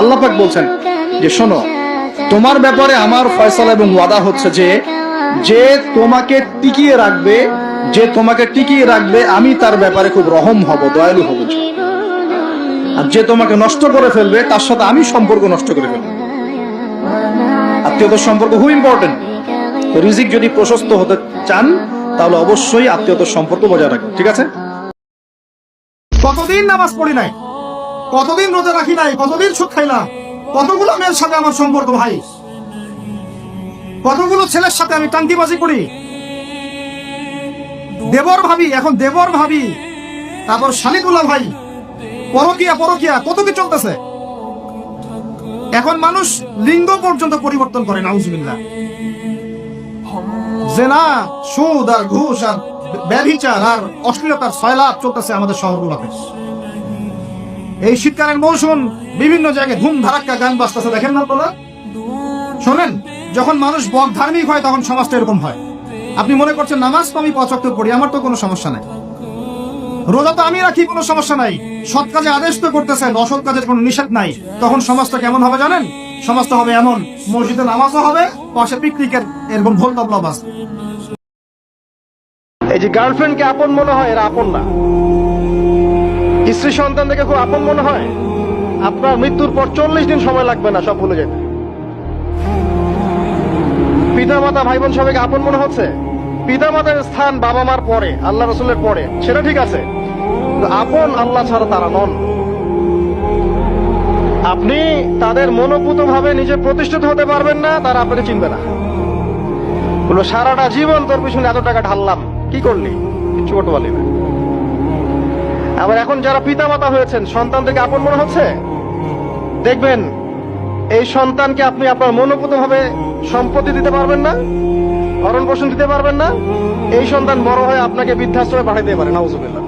আল্লাহ পাক বলছেন যে শোনো, তোমার ব্যাপারে আমার ফয়সালা এবং ওয়াদা হচ্ছে যে যে তোমাকে টিকিয়ে রাখবে, যে তোমাকে টিকিয়ে রাখবে, আমি তার ব্যাপারে খুব রহম হব, দয়ালু হব। আর যে তোমাকে নষ্ট করে ফেলবে, তার সাথে আমি সম্পর্ক নষ্ট করে ফেলব। আত্মীয়তার সম্পর্ক খুব ইম্পর্টেন্ট রিজিক যদি প্রশস্ত হতে চান, তাহলে অবশ্যই আত্মীয়তার সম্পর্ক বজায় রাখবেন, ঠিক আছে? কতদিন নামাজ পড়ি নাই? কতদিন রোজা রাখি নাই, কতদিন সুখ খাইলাম কতগুলো মেয়ের সাথে আমার সম্পর্ক ভাই? কতগুলো ছেলের সাথে আমি টাঙ্কিবাজি করি? দেবর ভাবি, এখন দেবর ভাবি। তারপর শালিদুল্লাহ ভাই। পরকিয়া পরকিয়া, কত কি চলতেছে? এখন মানুষ লিঙ্গ পর্যন্ত পরিবর্তন করে, নাউজুবিল্লাহ। জেনা, সুদ আর ঘুষ আর ব্যভিচার আর অশ্লীলতার সয়লাভ চলতেছে আমাদের শহরগুলোতে। এই শীতকালের মৌসুম বিভিন্ন জায়গায় ধুম ধারাক্কা গান বাজতেছে, দেখেন না তোলা শোনেন, যখন মানুষ বক ধার্মিক হয়, তখন সমাজটা এরকম হয়। আপনি মনে করছেন, নামাজ তো আমি পঁচাত্তর পড়ি, আমার তো কোনো সমস্যা নাই। রোজা তো আমি রাখি, কোনো সমস্যা নাই। সৎ কাজে আদেশ তো করতেছেন, অসৎ কাজের কোনো নিষেধ নাই। তখন সমাজটা কেমন হবে জানেন? সমাজটা হবে এমন, মসজিদে নামাজও হবে, পাশে পিকনিকের এরকম ঢোল তবলা বাজ। এই যে গার্লফ্রেন্ডকে আপন মনে হয়, এরা আপন না। স্ত্রী সন্তান দেখে খুব আপন মনে হয়? আপনার মৃত্যুর পর চল্লিশ দিন সময় লাগবে না, সব ভুলে যেতে। পিতা মাতা ভাই বোন সবাইকে আপন মনে হচ্ছে? পিতা মাতার স্থান বাবা মার পরে, আল্লাহ রসুলের পরে, সেটা ঠিক আছে। আপন আল্লাহ ছাড়া তারা নন। আপনি তাদের মনোভূত ভাবে নিজে প্রতিষ্ঠিত হতে পারবেন না, তারা আপনাকে চিনবে না। বলল, সারাটা জীবন তোর পিছনে এত টাকা ঢাললাম, কি করলি? কিচ্ছু করতে না। আবার এখন যারা পিতা মাতা হয়েছেন, সন্তানদেরকে আপন মনে হচ্ছে? দেখবেন, এই সন্তানকে আপনি আপনার মনোভূত ভাবে সম্পত্তি দিতে পারবেন না ভরণ পোষণ দিতে পারবেন না, এই সন্তান বড় হয়ে আপনাকে বৃদ্ধাশ্রমে পাঠাইতে পারে, নাউজুবিল্লাহ।